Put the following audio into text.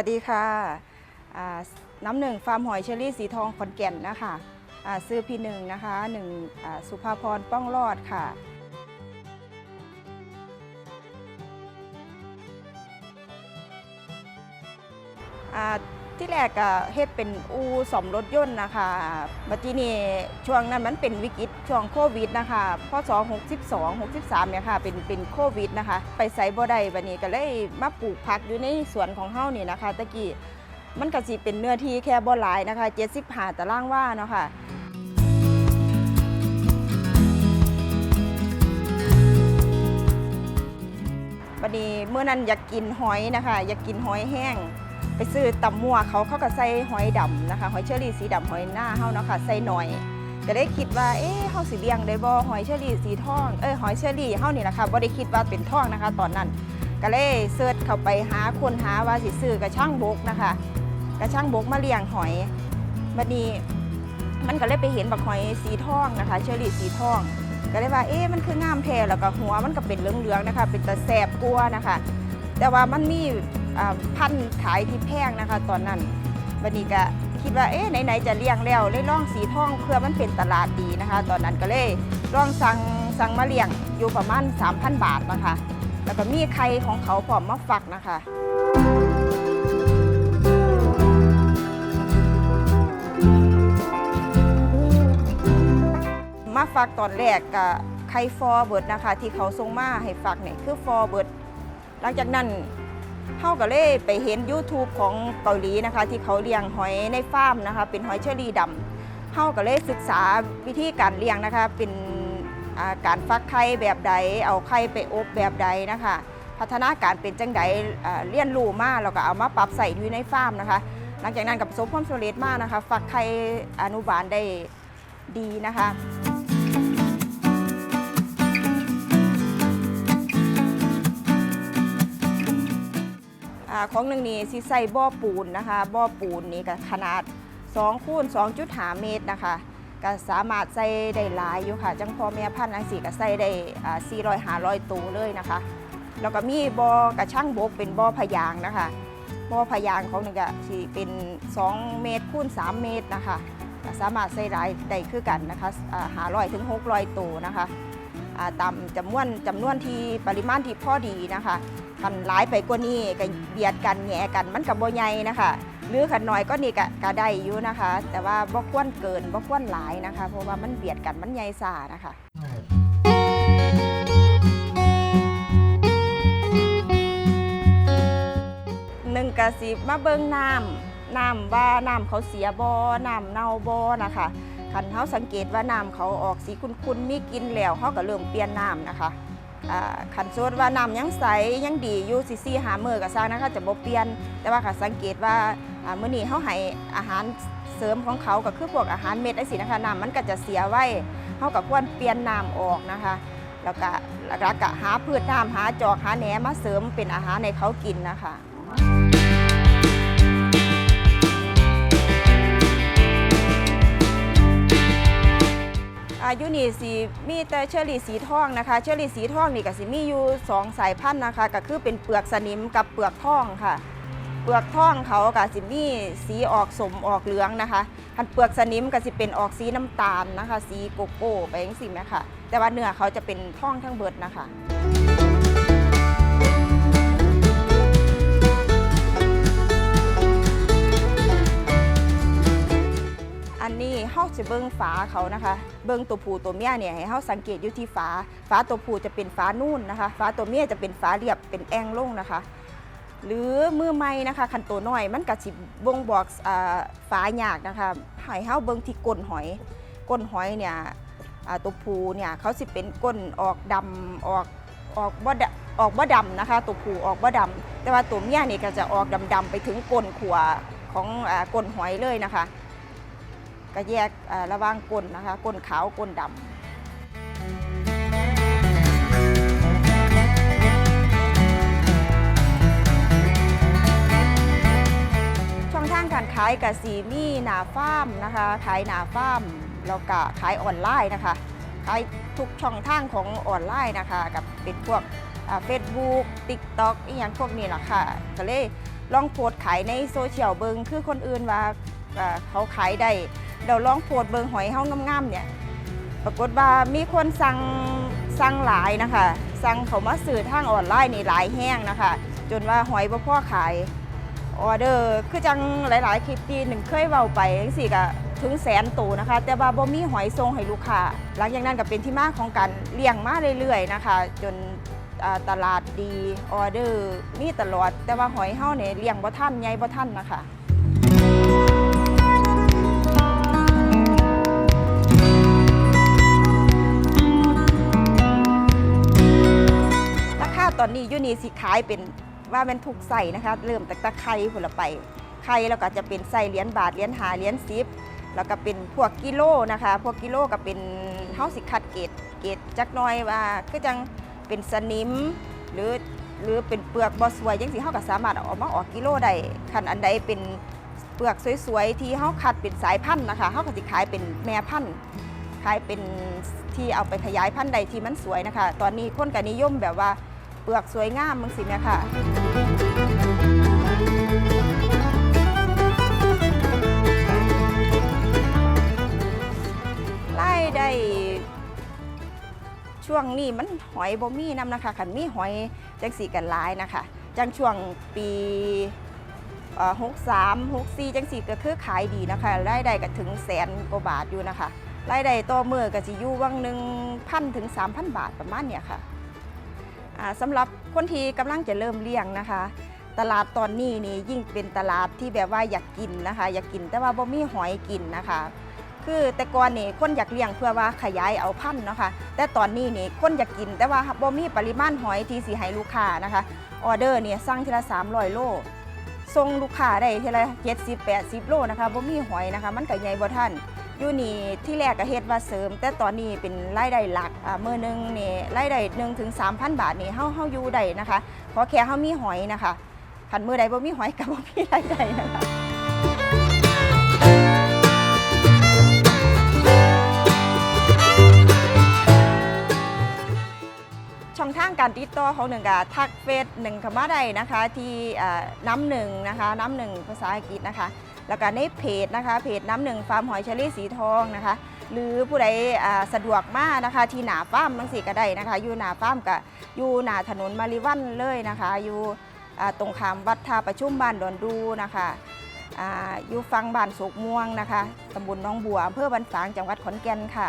วัสดีค่ะน้ำหนึ่งฟาร์มหอยเชอรี่สีทองขอนแก่นนะคะอ่าซื้อพี่หนึ่งนะคะหนึ่งสุภาพรป้องรอดค่ะอา ที่แรกก็เฮ็ดเป็นอูสอมรถยนต์นะคะบัดทีนี้ช่วงนั้นมันเป็นวิกฤตช่วงโควิดนะคะพศ62 63เนี่ยค่ะเป็นเป็นโควิดนะคะ ไปไสบ่ได้บัดนี้ก็เลยมาปลูกผักอยู่ในสวนของเฮานี่นะคะตะกี้มันก็สิเป็นเนื้อที่แค่บ่หลายนะคะ75ตารางว่าเนาะค่ะวันนี้เมื่อนั้นอยากกินหอยนะคะ อยากกินหอยแห้ง ไปซื้อตำมัวเขาเขาก็ใส่หอยดำนะคะ หอยเชอรี่สีดำหอยหน้าเฮาเนาะค่ะใส่หน่อยก็ได้คิดว่าเอ๊ะเฮาสิเลี้ยงได้บ่หอยเชอรี่สีทองเอ้ยหอยเชอรี่เฮานี่แหละค่ะบ่ได้คิดว่าเป็นทองนะคะ ตอนนั้นก็เลยเสิร์ชเข้าไปหาคนหาว่าสิซื้อกระช่างบกนะคะ กระช่างบกมาเลี้ยงหอยบัดนี้มันก็เลยไปเห็นบักหอยสีทองนะคะ เชอรี่สีทองก็เลยว่าเอ๊ะมันคืองามแท้แล้วก็หัวมันก็เป็นเหลืองๆนะคะ เป็นตะแสบกลัวนะคะ แต่ว่ามันมี พันท์ขายที่แพงนะคะ ตอนนั้นบันนี้ก็คิดว่าเอ๊ะไหนๆจะเลี้ยงแล้วเลยลองสีทองเพื่อมันเป็นตลาดดีนะคะ ตอนนั้นก็เลยลองสั่งสั่งมาเลี้ยงอยู่ประมาณ 3,000 บาทนะคะ แล้วก็มีไข่ของเขาพร้อมมาฝักนะคะมาฟักตอนแรกกับไข่ฟอเบิร์ดนะคะ ที่เขาส่งมาให้ฟักเนี่ยคือฟอเบิร์ดหลังจากนั้น เฮาก็เลยไปเห็น YouTube ของเกาหลีนะคะ ที่เขาเลี้ยงหอยในฟาร์มนะคะ เป็นหอยเชอรี่ดำเฮาก็เลยศึกษาวิธีการเลี้ยงนะคะ เป็นาการฟักไข่แบบใด เอาไข่ไปอบแบบใดนะคะ พัฒนาการเป็นจังใดเรียนรู้มาแล้วก็เอามาปรับใส่อยู่ในฟาร์มนะคะ หลังจากนั้นกับประสบความสำเร็จมากนะคะ ฟักไข่อนุบาลได้ดีนะคะาของหนึ่งนี่สิใส่บ่อปูนนะคะบ่อปูนนี่ก็ขนาด2คูณ2.5 เมตรนะคะก็สามารถใส่ได้หลายอยู่ค่ะ จังพอแม่พันธุ์อังสีก็ใส่ได้สี่ร้อ่า400 500ตัวเลยนะคะ แล้วก็มีบ่อกระช่างบกเป็นบ่อพยางนะคะบ่อพยางของหนึ่งก็สิเป็น2เมตรคูณ3 เมตรนะคะก็สามารถใส่ได้ได้คือกันนะคะอ่า500ถึง600ตัวนะคะตามจำนวนจำนวนที่ปริมาณที่พอดีนะคะ คันหลายไปกว่านี้ก็เบียดกันแหงกันมันกับบ่ใหญ่นะคะหรือขันน้อยก็นี่ก็กได้อยู่นะคะ แต่ว่าบ่ควรเกินบ่ควรหลายนะคะ เพราะว่ามันเบียดกันมันใหญ่ซานะคะหนึ่งกะสิมาเบิ่งน้ำน้ำว่าน้ำเขาเสียบ่น้ำเน่าบ่นะคะคันเฮาสังเกตว่าน้ำเขาออกสีขุ่นๆมีกินแล้วเฮาก็เริ่มเปลี่ยนน้ำนะคะ ขันโซดว่าน้ำยังใสยังดีอยู่ซีซีหามือก็ซางนะคะจะบ่เปลี่ยน แต่ว่าค่ะสังเกตว่าเมื้อนี้เขาให้อาหารเสริมของเขาก็คือพวกอาหารเม็ดไอ้สินะคะน้ำมันก็จะเสียไว้เขากับควรเปลี่ยนน้ำออกนะคะ แล้วก็แลักๆก็หาพืชน้ำหาจอกหาแหนมาเสริมเป็นอาหารในเขากินนะคะ อายุนี่สีมีแต่เชอรี่สีทองนะคะ เชอรี่สีทองนี่ก็สิมีอยู่สองสายพันธุ์นะคะ ก็คือเป็นเปลือกสนิมกับเปลือกทองค่ะ เปลือกทองเขาก็สิมีสีออกสมออกเหลืองนะคะคันเปลือกสนิมก็สิเป็นออกสีน้ำตาลนะคะ สีโกโก้ไปอย่างสิแม่ค่ะ แต่ว่าเนื้อเขาจะเป็นทองทั้งเบิดนะคะ อันนี้เฮาจะเบิ่งฝาเขานะคะ เบิ่งตัวผู้ตัวเมียเนี่ยให้เฮาสังเกตอยู่ที่ฝา ฝาตัวผู้จะเป็นฝานุ่นนะคะ ฝาตัวเมียจะเป็นฝาเรียบเป็นแองลงนะคะ หรือมือใหม่นะคะคันตัวน้อยมันก็สิบ่งบอกอ่าฝายากนะคะให้เฮาเบิ่งที่ก้นหอยก้นหอยเนี่ยตัวผู้เนี่ยเขาสิเป็นก้นออกดำออกออกบ่ดออกบ่ดำนะคะ ตัวผู้ออกบ่ดำแต่ว่าตัวเมียนี่ก็จะออกดำๆไปถึงก้นขัวของอก้นหอยเลยนะคะ ก็แยกระว่างก้นนะคะก้นขาวก้นดำช่องทางการขายกับสีมี่หนาฟาร์มนะคะขายหนาฟาร์มแล้วก็ขายออนไลน์นะคะขายทุกช่องทางของออนไลน์นะคะกับเป็นพวกเฟซบุ๊กติ๊กต็อกอีกอย่างพวกนี้แหละค่ะก็เลยลองโพสขายในโซเชียลเบิงคือคนอื่นว่า เขาขายได้เราลองโพสต์เบิงหอยเฮางามๆเนี่ยปรากฏว่ามีคนสั่งสั่งหลายนะคะสั่งเขามาสื่อทางออนไลน์นี่หลายแห้งนะคะ จนว่าหอยบ่พ่อขายออเดอร์คือจังหลาย ๆ คลิปที่หนึ่งเคยเว้าไปจังซี่ก็ถึงแสนตัวนะคะ แต่ว่าบ่มีหอยทรงให้ลูกค้าหลังจากนั้นก็เป็นที่มาของการเลี้ยงมาเรื่อย ๆ นะคะ จนตลาดดีออเดอร์มีตลอด แต่ว่าหอยเฮาเนี่ยเลี้ยงบ่ทันใหญ่บ่ทันนะคะ ตอนนี้ยูนีสิขายเป็นว่ามันถูกใส่นะคะเริ่มตั้งแต่ไข่ผละไปไข่แล้วก็จะเป็นใส่เหรียญบาทเหรียญหาเหรียญสิบแล้วก็เป็นพวกกิโลนะคะ พวกกิโลก็เป็นเฮาสิคัดเกรดเกรดจักน้อยว่าคือจังเป็นสนิมหรือหรือเป็นเปลือกบ่สวยยังสิเฮาก็สามารถออกมาออกกิโลได้คันอันใดเป็นเปลือกสวยๆที่เฮาคัดเป็นสายพันธุ์นะคะเฮาก็สิขายเป็นแม่พันธุ์ขายเป็นที่เอาไปขยายพันธุ์ใดที่มันสวยนะคะ ตอนนี้คนก็นิยมแบบว่า ปลือกสวยงามมึงสิแม่ยค่ะไล่ได้ช่วงนี้มันหอยบ่มีน้ำนะคะขันมีหอยจังสีกันหลายนะคะจังช่วงปีหกสามหกสี่จังสีก็คือขายดีนะคะรายได้ก็ถึงแสนกว่าบาทอยู่นะคะรายได้ต่อมือก็จะอยู่วังหนึ่งพันถึงสามพันบาทประมาณเนี่ยค่ะ สำหรับคนที่กำลังจะเริ่มเลี้ยงนะคะ ตลาดตอนนี้นี่ยิ่งเป็นตลาดที่แบบว่าอยากกินนะคะ อยากกินแต่ว่าบ่มีหอยกินนะคะ คือแต่ก่อนนี่คนอยากเลี้ยงเพื่อว่าขยายเอาพันธุ์เนาะคะแต่ตอนนี้นี่คนอยากกินแต่ว่าบ่มีปริมาณหอยที่สิให้ลูกค้านะคะออเดอร์เนี่ยสั่งทีละ300 โลส่งลูกค้าได้ทีละ70 80 โลนะคะบ่มีหอยนะคะ มันก็ใหญ่บ่ทัน อยู่นี่ที่แรกก็เฮ็ดว่าเสริม แต่ตอนนี้เป็นรายได้หลักอ่ามื้อหนึงนี่รายได้1ถึง3,000 บาทนี่เฮาเฮาอยู่ได้นะคะขอแค่เฮามีหอยนะคะคันมื้อใดบ่มีหอยก็บ่มีรายได้นะคะ ช่องทางการติดต่อของหนึ่งกะทักเฟซหนึ่งคำว่าใดนะคะที่อ่าน้ำหนึ่งนะคะน้ำหนึ่งภาษาอังกฤษนะคะ แล้วก็ในเพจนะคะเพจน้ำหนึ่งฟาร์มหอยเชอรี่สีทองนะคะ หรือผู้ใดสะดวกมากนะคะที่หนาฟาร์มบางสีก็ได้นะคะ อยู่หนาฟาร์มกับอยู่หนาถนนมาริวันเลยนะคะ อยู่ตรงขามวัดท่าประชุมบ้านดอนดูนะคะอยู่ฟังบ้านสุกม่วงนะคะตำบลน้องบัวอำเภอบันฝางจังหวัดขอนแก่นค่ะ